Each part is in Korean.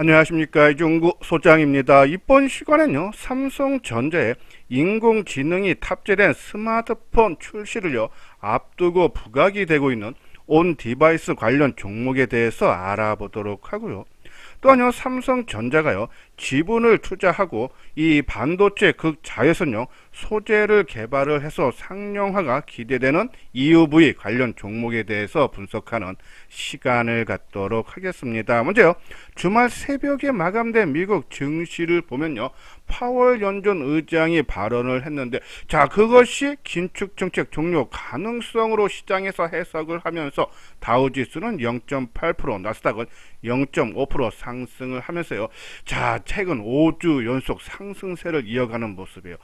안녕하십니까 이종구 소장입니다. 이번 시간에는요 삼성전자의 인공지능이 탑재된 스마트폰 출시를요 앞두고 부각이 되고 있는 온 디바이스 관련 종목에 대해서 알아보도록 하고요. 또한요 삼성전자가요 지분을 투자하고 이 반도체 극자외선용 소재를 개발을 해서 상용화가 기대되는 EUV 관련 종목에 대해서 분석하는 시간을 갖도록 하겠습니다. 먼저요 주말 새벽에 마감된 미국 증시를 보면요 파월 연준 의장이 발언을 했는데 자 그것이 긴축 정책 종료 가능성으로 시장에서 해석을 하면서 다우지수는 0.8% 나스닥은 0.5% 상승을 하면서요 자 최근 5주 연속 상승세를 이어가는 모습이에요.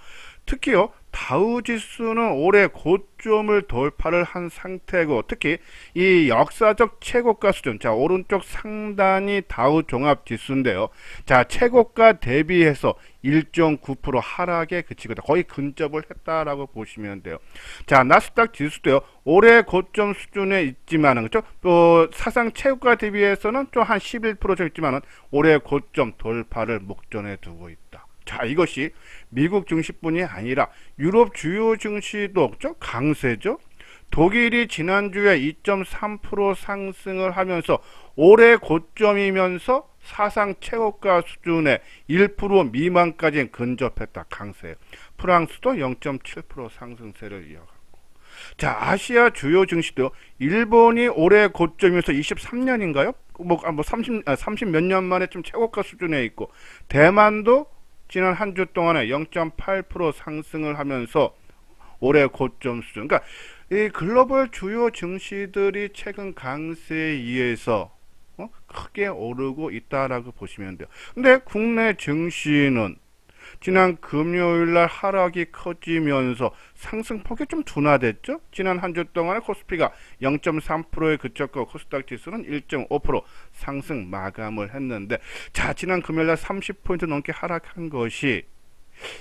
특히요 다우지수는 올해 고점을 돌파를 한 상태고 특히 이 역사적 최고가 수준 자 오른쪽 상단이 다우 종합 지수인데요. 자 최고가 대비해서 1.9% 하락에 그치거든 거의 근접을 했다라고 보시면 돼요. 자 나스닥 지수도요 올해 고점 수준에 있지만은 그죠 또 사상 최고가 대비해서는 좀 한 11%좀 있지만은 올해 고점 돌파를 목전에 두고 있다 자, 이것이 미국 증시뿐이 아니라 유럽 주요 증시도 좀 강세죠. 독일이 지난주에 2.3% 상승을 하면서 올해 고점이면서 사상 최고가 수준의 1% 미만까지 근접했다. 강세. 프랑스도 0.7% 상승세를 이어갔고. 자, 아시아 주요 증시도 일본이 올해 고점이면서 23년인가요? 뭐, 아, 뭐 30, 아, 30 몇 년 만에 좀 최고가 수준에 있고, 대만도 지난 한 주 동안에 0.8% 상승을 하면서 올해 고점 수준. 그러니까 이 글로벌 주요 증시들이 최근 강세에 의해서 어? 크게 오르고 있다라고 보시면 돼요. 근데 국내 증시는 지난 금요일 날 하락이 커지면서 상승폭이 좀 둔화됐죠. 지난 한 주 동안에 코스피가 0.3%에 그쳤고 코스닥 지수는 1.5% 상승 마감을 했는데 자, 지난 금요일 날 30포인트 넘게 하락한 것이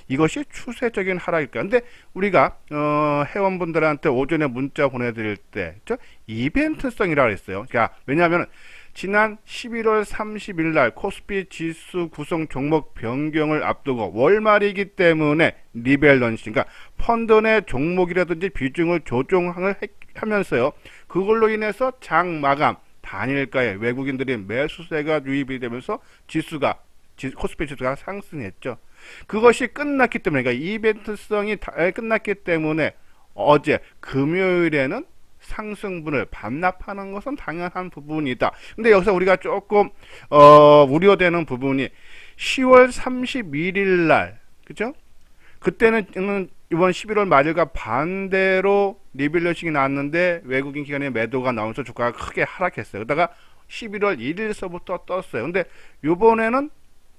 이것이 추세적인 하락일까? 근데 우리가 어, 회원분들한테 오전에 문자 보내드릴 때, 저 이벤트성이라고 했어요. 그러니까 왜냐하면 지난 11월 30일 날 코스피 지수 구성 종목 변경을 앞두고 월말이기 때문에 리밸런싱, 그러니까 펀드 내 종목이라든지 비중을 조정을 하면서요. 그걸로 인해서 장 마감 단일가에 외국인들이 매수세가 유입이 되면서 지수가 코스피 지수가 상승했죠. 그것이 끝났기 때문에 그러니까 이벤트성이 끝났기 때문에 어제 금요일에는 상승분을 반납하는 것은 당연한 부분이다. 근데 여기서 우리가 조금 어, 우려되는 부분이 10월 31일 날 그죠? 그때는 이번 11월 말일과 반대로 리빌러싱이 나왔는데 외국인 기관의 매도가 나오면서 주가가 크게 하락했어요. 그러다가 11월 1일서부터 떴어요. 근데 요번에는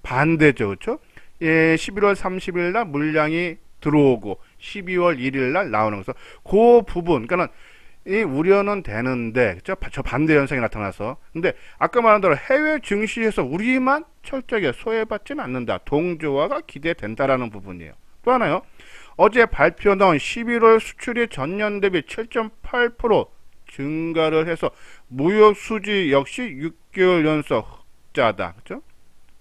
반대죠. 그렇죠? 예, 11월 30일 날 물량이 들어오고 12월 1일 날 나오는 거서 그 부분 그러니까는 이 우려는 되는데 그죠? 저 반대 현상이 나타나서. 근데 아까 말한 대로 해외 증시에서 우리만 철저하게 소외받지는 않는다. 동조화가 기대된다라는 부분이에요. 또 하나요. 어제 발표 나온 11월 수출이 전년 대비 7.8% 증가를 해서 무역 수지 역시 6개월 연속 흑자다. 그죠?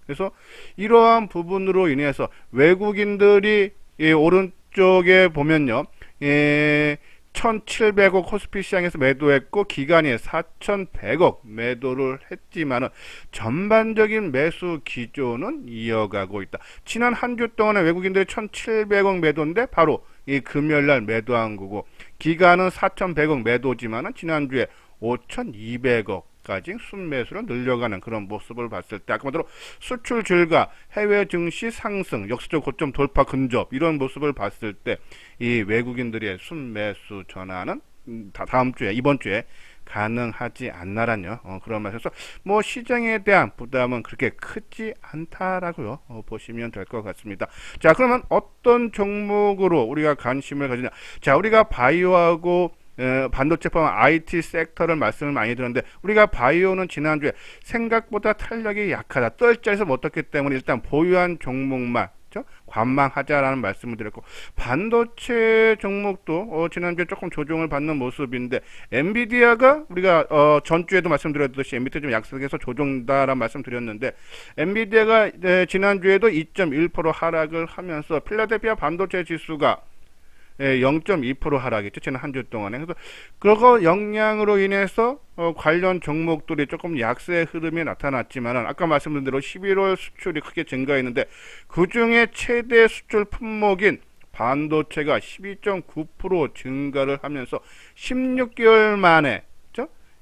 그래서 이러한 부분으로 인해서 외국인들이 이 오른쪽에 보면요 예, 1700억 코스피 시장에서 매도했고 기간이 4100억 매도를 했지만은 전반적인 매수 기조는 이어가고 있다. 지난 한 주 동안에 외국인들이 1700억 매도인데 바로 이 금요일 날 매도한 거고 기간은 4100억 매도지만은 지난주에 5200억 까지 순매수를 늘려가는 그런 모습을 봤을 때 아까 말대로 수출 증가, 해외 증시 상승, 역사적 고점 돌파 근접 이런 모습을 봤을 때 이 외국인들의 순매수 전환은 음, 다 다음 주에 이번 주에 가능하지 않나라뇨 어, 그런 말에서 뭐 시장에 대한 부담은 그렇게 크지 않다라고요 어, 보시면 될 것 같습니다. 자 그러면 어떤 종목으로 우리가 관심을 가지냐? 자 우리가 바이오하고 반도체 포함 IT 섹터를 말씀을 많이 드렸는데 우리가 바이오는 지난주에 생각보다 탄력이 약하다. 떨자리에서 못 떴기 때문에 일단 보유한 종목만? 관망하자라는 말씀을 드렸고 반도체 종목도 어, 지난주에 조금 조정을 받는 모습인데 엔비디아가 우리가 어, 전주에도 말씀드렸듯이 엔비디아 좀 약세에서 조정다라는 말씀드렸는데 엔비디아가 네, 지난주에도 2.1% 하락을 하면서 필라델피아 반도체 지수가 예, 0.2% 하락했죠. 지난 한 주 동안에. 그래서 그거 영향으로 인해서 어, 관련 종목들이 조금 약세 흐름이 나타났지만 아까 말씀드린 대로 11월 수출이 크게 증가했는데 그 중에 최대 수출 품목인 반도체가 12.9% 증가를 하면서 16개월 만에?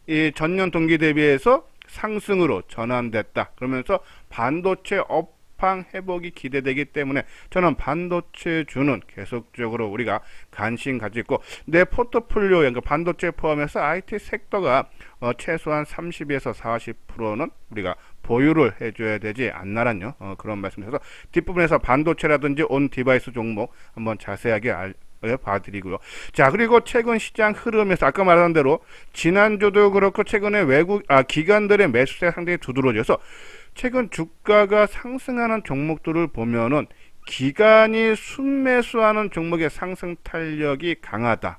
이 전년 동기 대비해서 상승으로 전환됐다. 그러면서 반도체 업 방 회복이 기대되기 때문에 저는 반도체주는 계속적으로 우리가 관심 가지고 내 포트폴리오에 그러니까 반도체 포함해서 IT 섹터가 어, 최소한 30에서 40%는 우리가 보유를 해줘야 되지 않나란요 어, 그런 말씀드려서 뒷부분에서 반도체라든지 온 디바이스 종목 한번 자세하게 알, 봐드리고요. 자 그리고 최근 시장 흐름에서 아까 말한 대로 지난주도 그렇고 최근에 외국 아 기관들의 매수세 상당히 두드러져서 최근 주가가 상승하는 종목들을 보면은 기간이 순매수하는 종목의 상승 탄력이 강하다.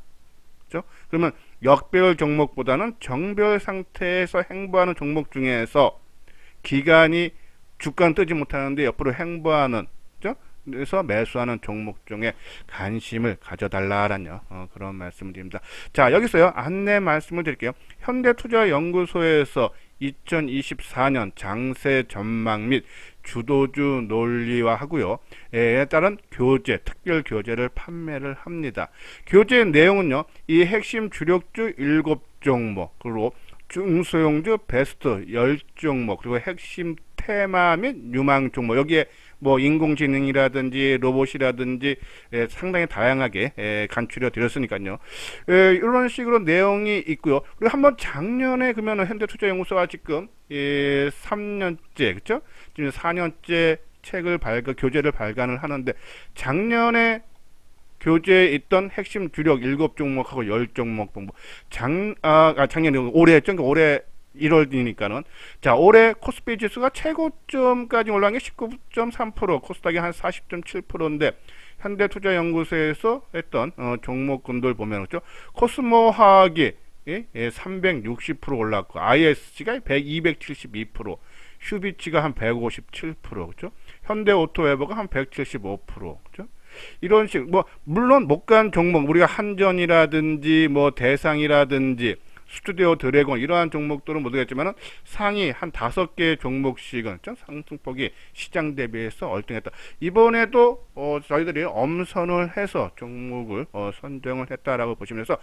그죠? 그러면 역배열 종목보다는 정배열 상태에서 행보하는 종목 중에서 기간이 주가는 뜨지 못하는데 옆으로 행보하는? 그래서 매수하는 종목 중에 관심을 가져달라라는 어, 그런 말씀을 드립니다. 자 여기서요 안내 말씀을 드릴게요. 현대투자연구소에서 2024년 장세 전망 및 주도주 논리와 하고요. 에 따른 교재, 특별 교재를 판매를 합니다. 교재 내용은요. 이 핵심 주력주 7종목 그리고 중소형주 베스트 10종목 그리고 핵심 테마 및 유망 종목 여기에 뭐 인공지능이라든지 로봇이라든지 에, 상당히 다양하게 에, 간추려 드렸으니까요. 에, 이런 식으로 내용이 있고요. 그리고 한번 작년에 그러면 현대투자연구소가 지금 예, 3년째 그렇죠? 지금 4년째 책을 발간 교재를 발간을 하는데 작년에 교재에 있던 핵심 주력 7종목하고 10종목 정도 장, 아, 아 작년에 올해? 그러니까 올해 1월이니까는. 자 올해 코스피 지수가 최고점까지 올라간 게 19.3% 코스닥이 한 40.7%인데 현대투자연구소에서 했던 어, 종목군들 보면 그죠? 코스모화학이 예? 예, 360% 올랐고 ISC가 100, 272% 휴비치가 한 157% 그죠? 현대오토웨버가 한 175% 그죠? 이런 식 뭐 물론 못 간 종목 우리가 한전이라든지 뭐 대상이라든지 스튜디오 드래곤 이러한 종목들은 모르겠지만 상위 한 다섯 개 종목씩은 상승폭이 시장 대비해서 얼등했다. 이번에도 어, 저희들이 엄선을 해서 종목을 어, 선정을 했다라고 보시면서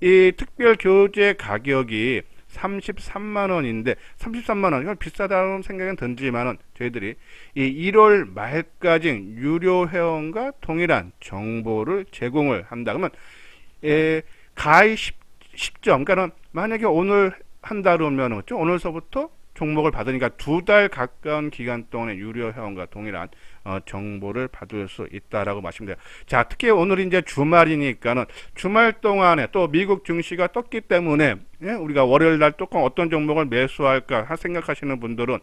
이 특별 교재 가격이 33만 원인데 33만 원 이건 비싸다는 생각은 든지만은 저희들이 이 1월 말까지 유료 회원과 동일한 정보를 제공을 한다 그러면 에, 가입 10, 10점 그러니까는 만약에 오늘 한다 그러면 그죠 오늘서부터 종목을 받으니까 두 달 가까운 기간 동안의 유료 회원과 동일한 어, 정보를 받을 수 있다라고 돼요. 자, 특히 오늘 이제 주말이니까는 주말 동안에 또 미국 증시가 떴기 때문에 예, 우리가 월요일 날 조금 어떤 종목을 매수할까 생각하시는 분들은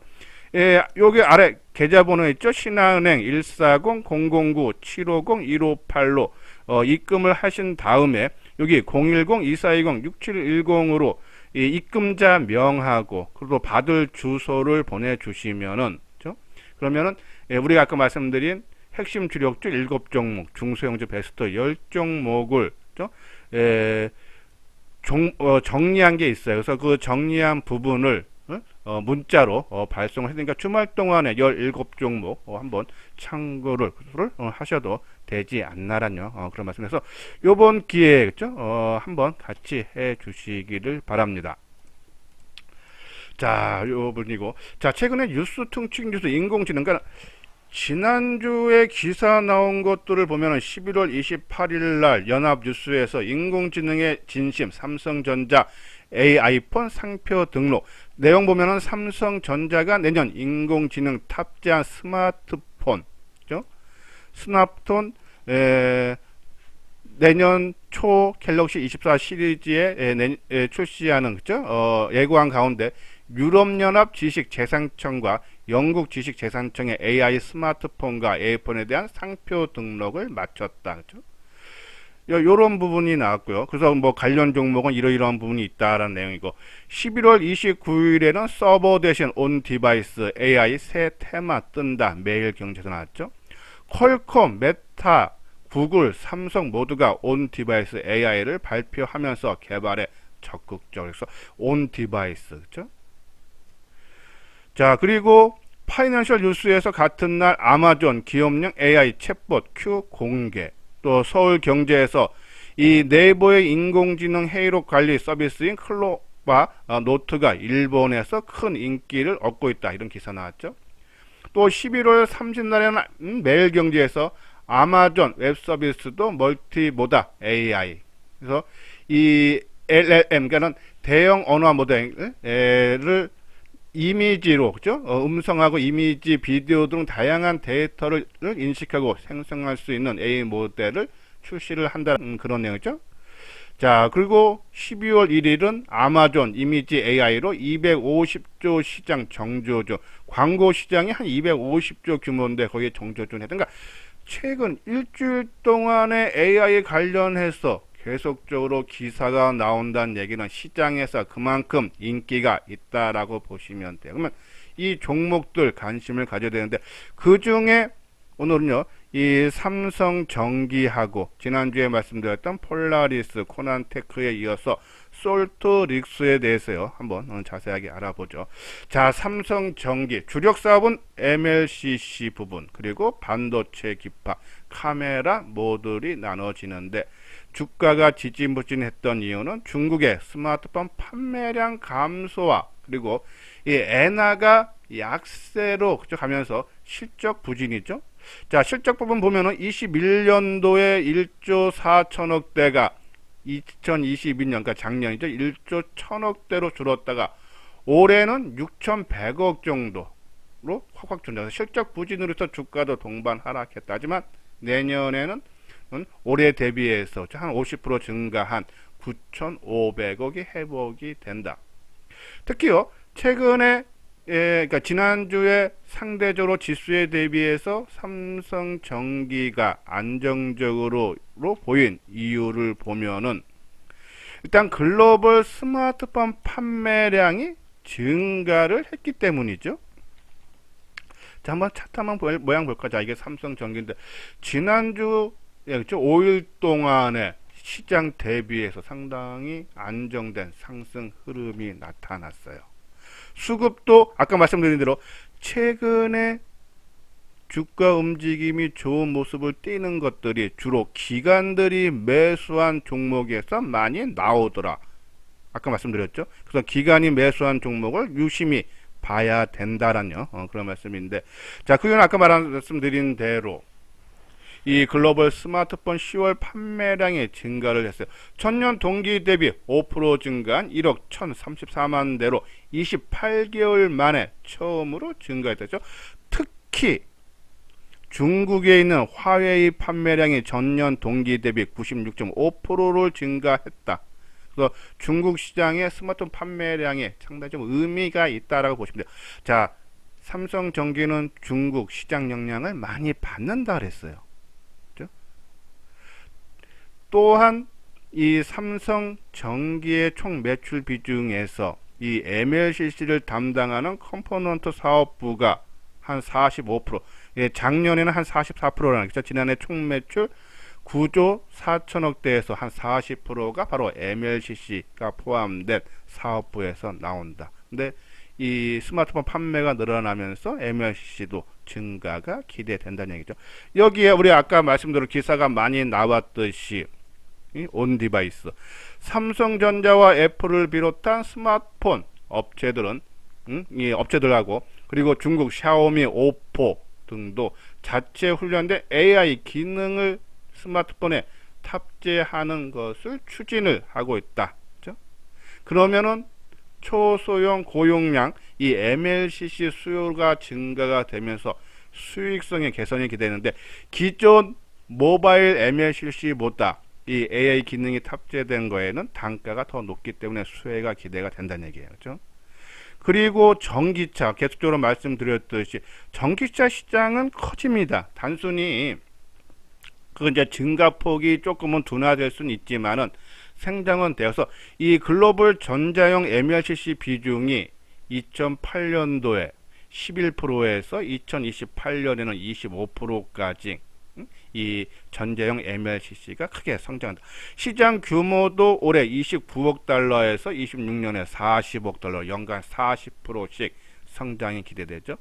예, 여기 아래 계좌번호 있죠? 신한은행 140-009-750-1585로 어, 입금을 하신 다음에 여기 010-2420-6710으로 이 입금자 명하고 그리고 받을 주소를 보내주시면은 그죠? 그러면은 예, 우리가 아까 말씀드린 핵심 주력주 7종목, 중소형주 베스트 10종목을 그죠? 예, 종, 어, 정리한 게 있어요. 그래서 그 정리한 부분을 어, 어 문자로 어, 발송을 했으니까 주말 동안에 17종목 어, 한번 참고를 어, 하셔도 되지 않나라뇨. 어, 그런 말씀에서 요번 기회에 그죠? 어, 한번 같이 해 주시기를 바랍니다. 자, 요 분이고. 자, 최근에 뉴스 퉁칭 뉴스 인공지능 그러니까 지난주에 기사 나온 것들을 보면 11월 28일 날 연합뉴스에서 인공지능의 진심 삼성전자 AI폰 상표 등록 내용 보면은 삼성전자가 내년 인공지능 탑재한 스마트폰 그죠? 스마트폰 에, 내년 초 갤럭시 24 시리즈에 에, 내, 에, 출시하는 그죠? 어, 예고한 가운데 유럽연합 지식재산청과 영국 지식재산청의 AI 스마트폰과 에어폰에 대한 상표 등록을 마쳤다. 그죠? 요런 부분이 나왔고요. 그래서 뭐 관련 종목은 이러이러한 부분이 있다라는 내용이고 11월 29일에는 서버 대신 온 디바이스 AI 새 테마 뜬다. 매일 경제에서 나왔죠. 퀄콤, 메타, 구글, 삼성 모두가 온 디바이스 AI를 발표하면서 개발에 적극적으로 온 디바이스 그죠? 자 그리고 파이낸셜 뉴스에서 같은 날 아마존 기업용 AI 챗봇 Q 공개 또 서울 경제에서 이 네이버의 인공지능 회의록 관리 서비스인 클로바 어, 노트가 일본에서 큰 인기를 얻고 있다 이런 기사 나왔죠. 또 11월 30날에는 음, 매일경제에서 아마존 웹 서비스도 멀티모다 AI 그래서 이 LLM 그러니까는 대형 언어 모델을 이미지로 그죠? 어, 음성하고 이미지, 비디오 등 다양한 데이터를 인식하고 생성할 수 있는 AI 모델을 출시를 한다는 그런 내용이죠. 자, 그리고 12월 1일은 아마존 이미지 AI로 250조 시장 정조주, 광고 시장이 한 250조 규모인데 거기에 정조주 했던 가 최근 일주일 동안에 AI 관련해서 계속적으로 기사가 나온다는 얘기는 시장에서 그만큼 인기가 있다라고 보시면 돼요. 그러면 이 종목들 관심을 가져야 되는데 그 중에 오늘은요, 이 삼성 전기하고 지난주에 말씀드렸던 폴라리스, 코난테크에 이어서 솔트릭스에 대해서요, 한번 자세하게 알아보죠. 자, 삼성 전기 주력 사업은 MLCC 부분 그리고 반도체 기파, 카메라 모듈이 나눠지는데 주가가 지지부진했던 이유는 중국의 스마트폰 판매량 감소와 그리고 이 엔화가 약세로 가면서 실적 부진이죠. 자, 실적 부분 보면은 21년도에 1조 4천억 대가 2022년, 그러니까 작년이죠. 1조 1천억 대로 줄었다가 올해는 6,100억 정도로 확확 줄어서 실적 부진으로 해서 주가도 동반 하락했다. 하지만 내년에는 올해 대비해서 한 50% 증가한 9,500억이 회복이 된다. 특히요, 최근에 예, 그러니까 지난주에 상대적으로 지수에 대비해서 삼성전기가 안정적으로 보인 이유를 보면은 일단 글로벌 스마트폰 판매량이 증가를 했기 때문이죠. 자, 한번 차트 한번 모양 볼까? 자, 이게 삼성전기인데 지난주 예, 그렇죠. 5일 동안에 시장 대비해서 상당히 안정된 상승 흐름이 나타났어요. 수급도 아까 말씀드린 대로 최근에 주가 움직임이 좋은 모습을 띠는 것들이 주로 기관들이 매수한 종목에서 많이 나오더라. 아까 말씀드렸죠. 그래서 기관이 매수한 종목을 유심히 봐야 된다라는 어, 그런 말씀인데 자, 그건 아까 말씀드린 대로 이 글로벌 스마트폰 10월 판매량이 증가를 했어요. 전년 동기 대비 5% 증가한 1억 1034만 대로 28개월 만에 처음으로 증가했죠. 특히 중국에 있는 화웨이 판매량이 전년 동기 대비 96.5%를 증가했다. 그래서 중국 시장의 스마트폰 판매량에 상당히 좀 의미가 있다라고 보시면 돼요. 자, 삼성전기는 중국 시장 영향을 많이 받는다 그랬어요. 또한 이 삼성 전기의 총 매출 비중에서 이 MLCC를 담당하는 컴포넌트 사업부가 한 45%, 예, 작년에는 한 44%라는 거죠. 지난해 총 매출 9조 4천억 대에서 한 40%가 바로 MLCC가 포함된 사업부에서 나온다. 근데 이 스마트폰 판매가 늘어나면서 MLCC도 증가가 기대된다는 얘기죠. 여기에 우리 아까 말씀드린 기사가 많이 나왔듯이 온 디바이스. 삼성전자와 애플을 비롯한 스마트폰 업체들은 음, 이 업체들하고 그리고 중국 샤오미, 오포 등도 자체 훈련된 AI 기능을 스마트폰에 탑재하는 것을 추진을 하고 있다. 그렇죠? 그러면은 초소형 고용량 이 MLCC 수요가 증가가 되면서 수익성의 개선이 기대되는데 기존 모바일 MLCC보다 이 AI 기능이 탑재된 거에는 단가가 더 높기 때문에 수혜가 기대가 된다는 얘기예요. 그렇죠? 그리고 전기차 계속적으로 말씀드렸듯이 전기차 시장은 커집니다. 단순히 그 이제 증가폭이 조금은 둔화될 수는 있지만은 생장은 되어서 이 글로벌 전자용 MLCC 비중이 2008년도에 11%에서 2028년에는 25%까지 이 전자용 MLCC가 크게 성장한다. 시장 규모도 올해 29억 달러에서 26년에 40억 달러, 연간 40%씩 성장이 기대되죠.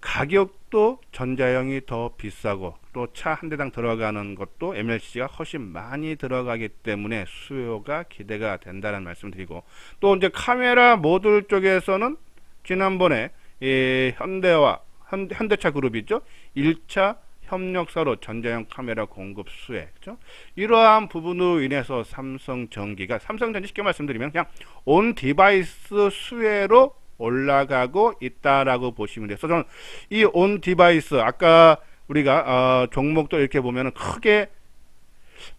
가격도 전자형이 더 비싸고 또 차 한 대당 들어가는 것도 MLCC가 훨씬 많이 들어가기 때문에 수요가 기대가 된다는 말씀을 드리고 또 이제 카메라 모듈 쪽에서는 지난번에 이 현대와 현, 현대차 그룹이죠. 1차 협력사로 전자형 카메라 공급 수혜, 그죠? 이러한 부분으로 인해서 삼성전기가 삼성전기 쉽게 말씀드리면 그냥 온 디바이스 수혜로 올라가고 있다라고 보시면 돼요. 저는 이 온 디바이스 아까 우리가 어, 종목도 이렇게 보면은 크게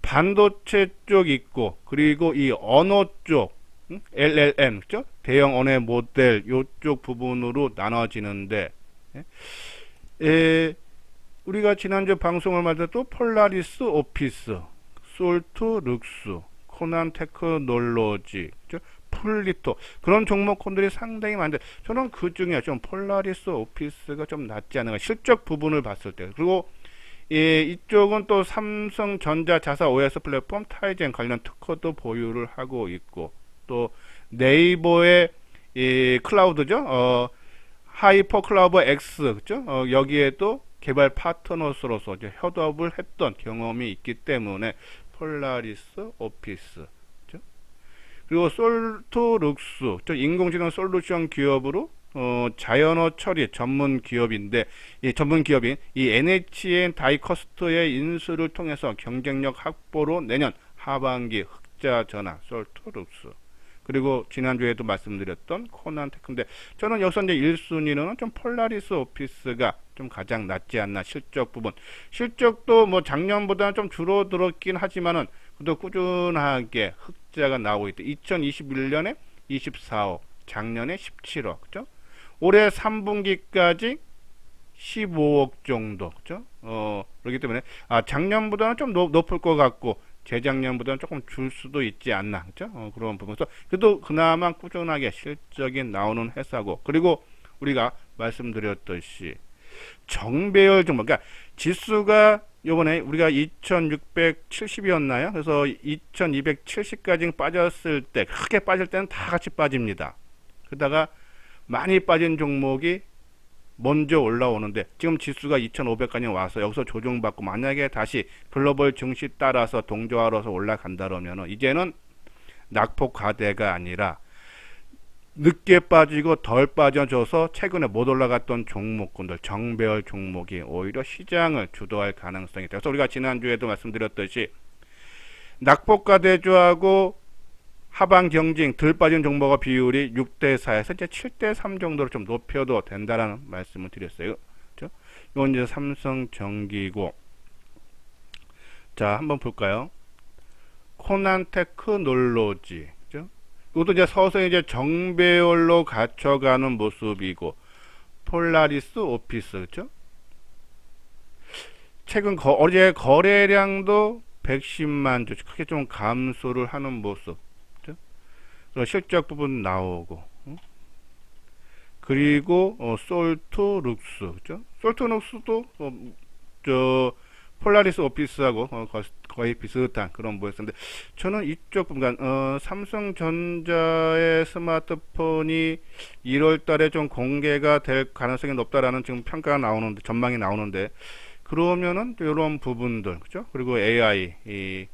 반도체 쪽 있고 그리고 이 언어 쪽 응? LLM 그죠? 대형 언어 모델 요쪽 부분으로 나눠지는데 예? 에, 우리가 지난주 방송을 마다 또 폴라리스 오피스, 솔트 룩스, 코난 테크놀로지? 풀리토. 그런 종목군들이 상당히 많은데 저는 그 중에 좀 폴라리스 오피스가 좀 낫지 않은가 실적 부분을 봤을 때. 그리고 예, 이쪽은 또 삼성전자 자사 OS 플랫폼 타이젠 관련 특허도 보유를 하고 있고 또 네이버의 이 클라우드죠? 어, 하이퍼 클라우드 X 그죠? 어, 여기에도 개발 파트너로서 이제 협업을 했던 경험이 있기 때문에 폴라리스 오피스 그리고 솔토룩스, 저 인공지능 솔루션 기업으로 어, 자연어 처리 전문 기업인데 이 전문 기업인 이 NHN 다이커스트의 인수를 통해서 경쟁력 확보로 내년 하반기 흑자 전환 솔토룩스 그리고 지난주에도 말씀드렸던 코난 테크인데 저는 여기서 이제 1순위는 좀 폴라리스 오피스가 좀 가장 낫지 않나 실적 부분. 실적도 뭐 작년보다는 좀 줄어들었긴 하지만은 그래도 꾸준하게 흑자가 나오고 있다 2021년에 24억 작년에 17억 그죠? 올해 3분기까지 15억 정도 그죠? 어 그렇기 때문에 아 작년보다는 좀 높, 높을 것 같고 재작년보다는 조금 줄 수도 있지 않나 그죠 어, 그런 부분에서. 그래도 그나마 꾸준하게 실적이 나오는 회사고 그리고 우리가 말씀드렸듯이 정배열 종목 그러니까 지수가 요번에 우리가 2670이었나요? 그래서 2270까지 빠졌을 때 크게 빠질 때는 다 같이 빠집니다. 그러다가 많이 빠진 종목이 먼저 올라오는데 지금 지수가 2,500까지 와서 여기서 조정받고 만약에 다시 글로벌 증시 따라서 동조하러서 올라간다 그러면 이제는 낙폭 과대가 아니라 늦게 빠지고 덜 빠져줘서 최근에 못 올라갔던 종목군들 정배열 종목이 오히려 시장을 주도할 가능성이 있다. 그래서 우리가 지난주에도 말씀드렸듯이 낙폭 과대주하고 하방 경징 덜 빠진 종목의 비율이 6대 4에서 이제 7대 3 정도로 좀 높여도 된다라는 말씀을 드렸어요. 그렇죠? 이건 이제 삼성전기고 자 한번 볼까요? 코난 테크놀로지 그죠? 이것도 이제 서서히 이제 정배열로 갖춰가는 모습이고 폴라리스 오피스 그렇죠? 최근 거, 어제 거래량도 110만 주 크게 좀 감소를 하는 모습 실적 부분 나오고 어? 그리고 어, 솔트 룩스 그죠? 솔트 룩스도 어, 저 폴라리스 오피스하고 어, 거의 비슷한 그런 모였었는데 저는 이쪽 부분 어, 삼성전자의 스마트폰이 1월달에 좀 공개가 될 가능성이 높다라는 지금 평가가 나오는데 전망이 나오는데 그러면은 이런 부분들 그죠? 그리고 AI 이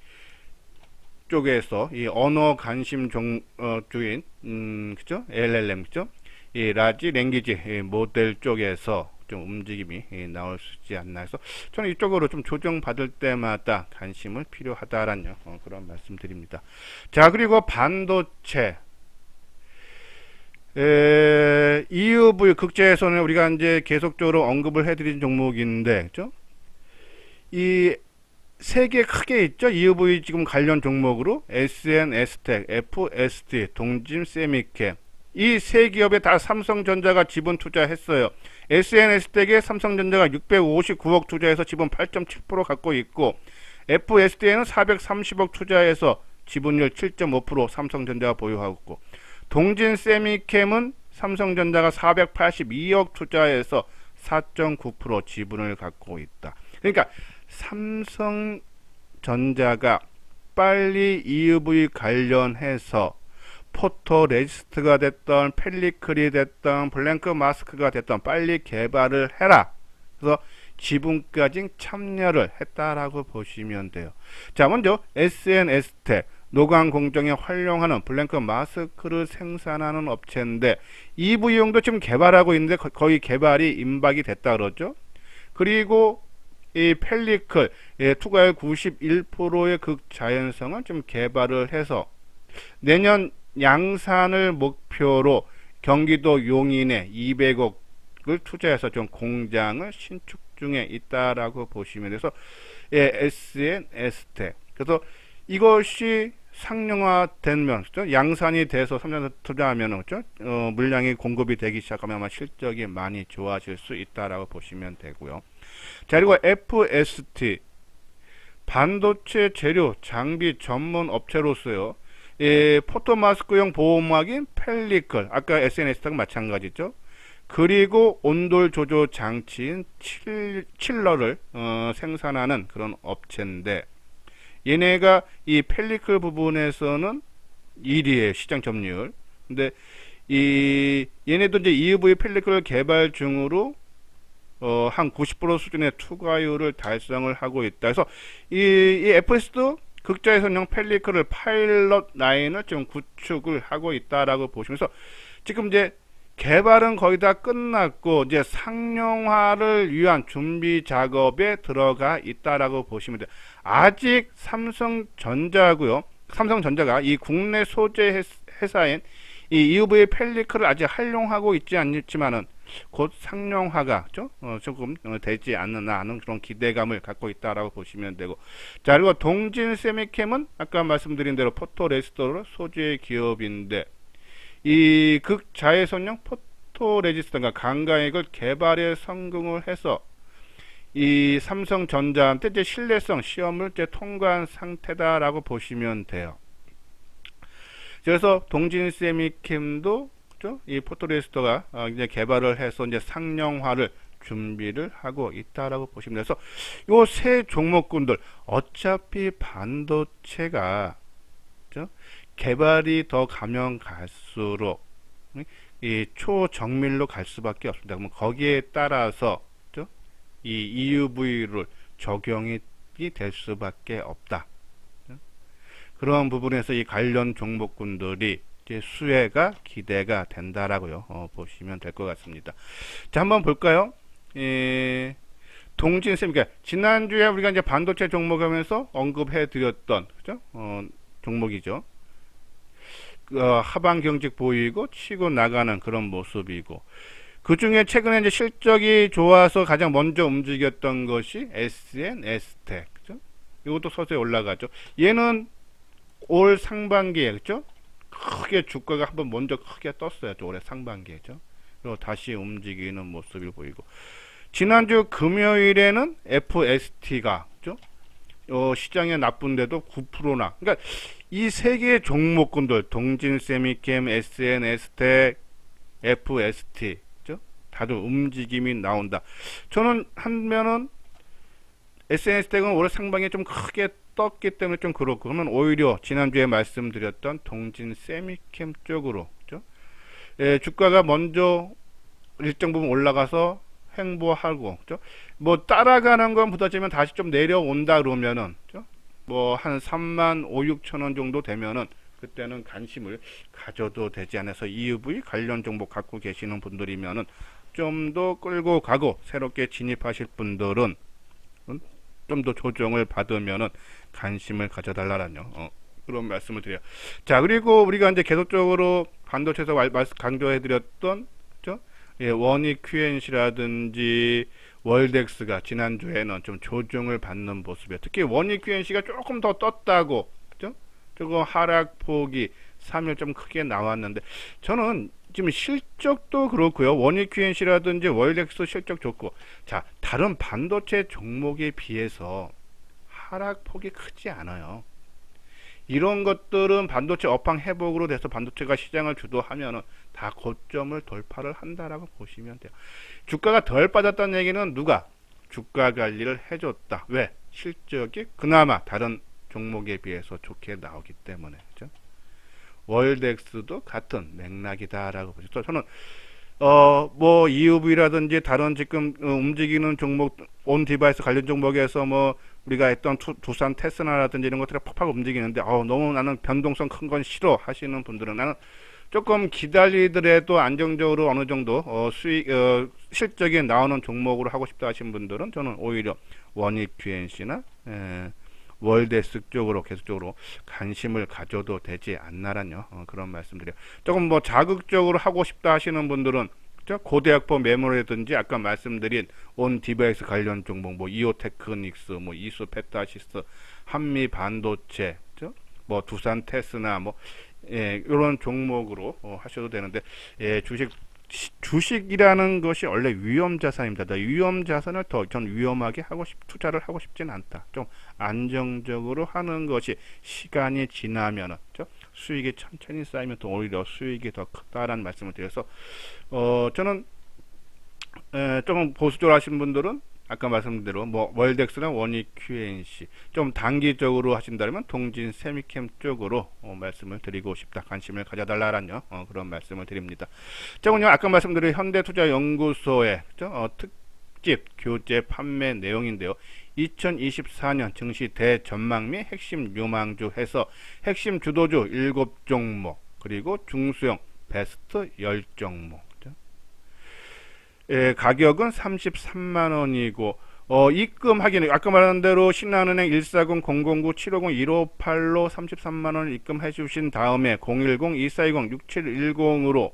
쪽에서 이 언어 관심 종 어, 쪽인 음, 그죠? LLM 그죠? 이 라지 랭귀지 모델 쪽에서 좀 움직임이 나올 수 있지 않나 해서 저는 이쪽으로 좀 조정 받을 때마다 관심을 필요하다라는 어, 그런 말씀드립니다. 자 그리고 반도체 에, EUV 극제에서는 우리가 이제 계속적으로 언급을 해드린 종목인데 그죠? 이 세 개 크게 있죠. EUV 지금 관련 종목으로 SN, STEC, FSD, 동진, 세미캠 이세 기업에 다 삼성전자가 지분 투자했어요. SNS텍에 삼성전자가 659억 투자해서 지분 8.7% 갖고 있고 FSD에는 430억 투자해서 지분율 7.5% 삼성전자가 보유하고 있고 동진 세미캠은 삼성전자가 482억 투자해서 4.9% 지분을 갖고 있다. 그러니까 삼성전자가 빨리 EUV 관련해서 포토레지스트가 됐던 펠리클이 됐던 블랭크 마스크가 됐던 빨리 개발을 해라. 그래서 지분까지 참여를 했다라고 보시면 돼요. 자, 먼저 SNS텍 노광 공정에 활용하는 블랭크 마스크를 생산하는 업체인데 EV용도 지금 개발하고 있는데 거- 거의 개발이 임박이 됐다 그러죠. 그리고 이 펠리클 예, 투과율 91%의 극자연성을 좀 개발을 해서 내년 양산을 목표로 경기도 용인에 200억을 투자해서 좀 공장을 신축 중에 있다라고 보시면 돼서 예, SNS텍 그래서 이것이 상용화되면 그죠? 양산이 돼서 3년 투자하면 그죠? 어, 물량이 공급이 되기 시작하면 아마 실적이 많이 좋아질 수 있다라고 보시면 되고요. 자 그리고 FST 반도체 재료 장비 전문 업체로서요. 예, 포토마스크용 보호막인 펠리클 아까 SNS랑 마찬가지죠. 그리고 온돌 조조 장치인 칠, 칠러를 어, 생산하는 그런 업체인데 얘네가 이 펠리클 부분에서는 1위의 시장 점유율. 근데 이 얘네도 이제 EUV 펠리클 개발 중으로 어, 한 90% 수준의 투과율을 달성을 하고 있다. 그래서 이, 이 FS도 극자의 선형 펠리클을 파일럿 라인을 지금 구축을 하고 있다라고 보시면서 지금 이제 개발은 거의 다 끝났고 이제 상용화를 위한 준비 작업에 들어가 있다라고 보시면 돼요. 아직 삼성전자고요. 삼성전자가 이 국내 소재 회사- 회사인 이 EUV 펠리클을 아직 활용하고 있지 않지만은 곧 상용화가? 어, 조금 어, 되지 않느냐 하는 그런 기대감을 갖고 있다라고 보시면 되고 자 그리고 동진 세미캠은 아까 말씀드린 대로 포토레지스터 소재 기업인데 이 극자외선형 포토레지스터가 강가액을 개발에 성공을 해서 이 삼성전자한테 이제 신뢰성 시험을 이제 통과한 상태다라고 보시면 돼요. 그래서 동진 세미캠도 그죠? 이 포토레지스터가 어, 이제 개발을 해서 이제 상용화를 준비를 하고 있다라고 보시면 돼서 요 세 종목군들 어차피 반도체가 그죠? 개발이 더 가면 갈수록 응? 이 초정밀로 갈 수밖에 없습니다. 그러면 거기에 따라서 그죠? 이 EUV를 적용이 될 수밖에 없다. 그런 부분에서 이 관련 종목군들이 이제 수혜가 기대가 된다라고요. 어, 보시면 될 것 같습니다. 자, 한번 볼까요? 예, 동진쌤, 그러니까 지난주에 우리가 이제 반도체 종목 하면서 언급해 드렸던, 그죠? 어, 종목이죠. 어, 하방 경직 보이고 치고 나가는 그런 모습이고 그 중에 최근에 이제 실적이 좋아서 가장 먼저 움직였던 것이 SNS텍 그죠? 이것도 서서히 올라가죠. 얘는 올 상반기에 그죠? 크게 주가가 한번 먼저 크게 떴어요. 올해 상반기에죠. 그리고 다시 움직이는 모습을 보이고 지난주 금요일에는 FST가? 어, 시장에 나쁜데도 9%나 그러니까 이 세 개의 종목군들 동진 세미캠, SNS텍, FST 그죠? 다들 움직임이 나온다. 저는 한면은 SNS텍은 올해 상반기에 좀 크게 떴기 때문에 좀 그렇고 그러면 오히려 지난주에 말씀드렸던 동진 세미캠 쪽으로 그죠? 예, 주가가 먼저 일정 부분 올라가서 횡보하고 그죠? 뭐 따라가는 건 부딪히면 다시 좀 내려온다 그러면은 그죠? 뭐한 3만 5, 6천 원 정도 되면은 그때는 관심을 가져도 되지 않아서 EUV 관련 정보 갖고 계시는 분들이면은 좀 더 끌고 가고 새롭게 진입하실 분들은 좀 더 조정을 받으면은 관심을 가져달라는 어, 그런 말씀을 드려요. 자 그리고 우리가 이제 계속적으로 반도체에서 강조해드렸던 그죠? 예, 원익 QNC라든지 월덱스가 지난주에는 좀 조정을 받는 모습이에요. 특히 원익 QNC가 조금 더 떴다고, 그죠? 조금 하락폭이 3일 좀 크게 나왔는데, 저는 지금 실적도 그렇고요. 원익 QNC라든지 월렉스 실적 좋고 자 다른 반도체 종목에 비해서 하락폭이 크지 않아요. 이런 것들은 반도체 업황 회복으로 돼서 반도체가 시장을 주도하면은 다 고점을 돌파를 한다라고 보시면 돼요. 주가가 덜 빠졌다는 얘기는 누가 주가 관리를 해줬다. 왜? 실적이 그나마 다른 종목에 비해서 좋게 나오기 때문에. 월덱스도 같은 맥락이다라고 보죠. 저는 어 뭐 EUV라든지 다른 지금 어, 움직이는 종목 온 디바이스 관련 종목에서 뭐 우리가 했던 투, 두산 테스나라든지 이런 것들이 팍팍 움직이는데 어 너무 나는 변동성 큰 건 싫어 하시는 분들은 나는 조금 기다리더라도 안정적으로 어느 정도 어, 수익 어, 실적이 나오는 종목으로 하고 싶다 하신 분들은 저는 오히려 원익 QNC나 에, 월데스 쪽으로 계속적으로 관심을 가져도 되지 않나란요 어, 그런 말씀드려요. 조금 뭐 자극적으로 하고 싶다 하시는 분들은 그죠? 고대학포 메모라든지 아까 말씀드린 온 디바이스 관련 종목 뭐 이오테크닉스 뭐 이수 페타시스 한미 반도체? 뭐 두산 테스나 뭐 예, 이런 종목으로 어, 하셔도 되는데 예, 주식 시- 주식이라는 것이 원래 위험 자산입니다. 위험 자산을 더 전 위험하게 하고 싶, 투자를 하고 싶지는 않다. 좀 안정적으로 하는 것이 시간이 지나면은 그죠? 수익이 천천히 쌓이면 또 오히려 수익이 더 크다라는 말씀을 드려서 어 저는 에, 조금 보수적으로 하시는 분들은 아까 말씀드린 대로 뭐 월덱스나 원익 QNC 좀 단기적으로 하신다면 동진 세미캠 쪽으로 어, 말씀을 드리고 싶다 관심을 가져달라라는 어, 그런 말씀을 드립니다. 저는요 아까 말씀드린 현대투자연구소의? 어, 특집 교재 판매 내용인데요. 2024년 증시 대전망 및 핵심 요망주 해서 핵심 주도주 7종목 그리고 중수형 베스트 10종목 예, 가격은 33만 원이고 어, 입금 확인 아까 말한 대로 신한은행 140-009-750-158로 33만 원을 입금해 주신 다음에 010-2420-6710으로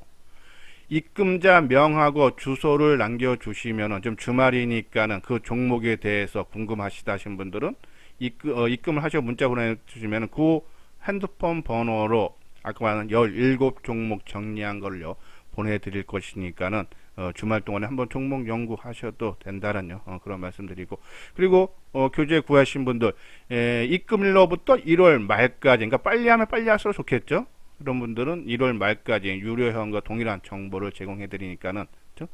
입금자 명하고 주소를 남겨 주시면은 좀 주말이니까는 그 종목에 대해서 궁금하시다 하신 분들은 입금, 어, 입금을 하셔 문자 보내 주시면은 그 핸드폰 번호로 아까 말한 17종목 정리한 걸요 보내 드릴 것이니까는 어, 주말 동안에 한번 종목 연구하셔도 된다라는 어, 그런 말씀드리고 그리고 어, 교재 구하신 분들 에, 입금일로부터 1월 말까지 그러니까 빨리 하면 빨리 할수록 좋겠죠 그런 분들은 1월 말까지 유료형과 동일한 정보를 제공해 드리니까는 그죠?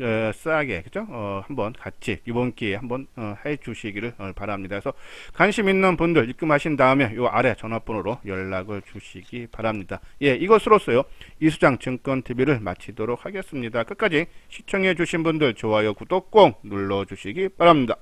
어, 싸게 그죠? 어, 한번 같이 이번 기회에 한번 어, 해 주시기를 어, 바랍니다. 그래서 관심 있는 분들 입금하신 다음에 요 아래 전화번호로 연락을 주시기 바랍니다. 예, 이것으로서요. 이수장 증권 TV를 마치도록 하겠습니다. 끝까지 시청해 주신 분들 좋아요, 구독 꼭 눌러 주시기 바랍니다.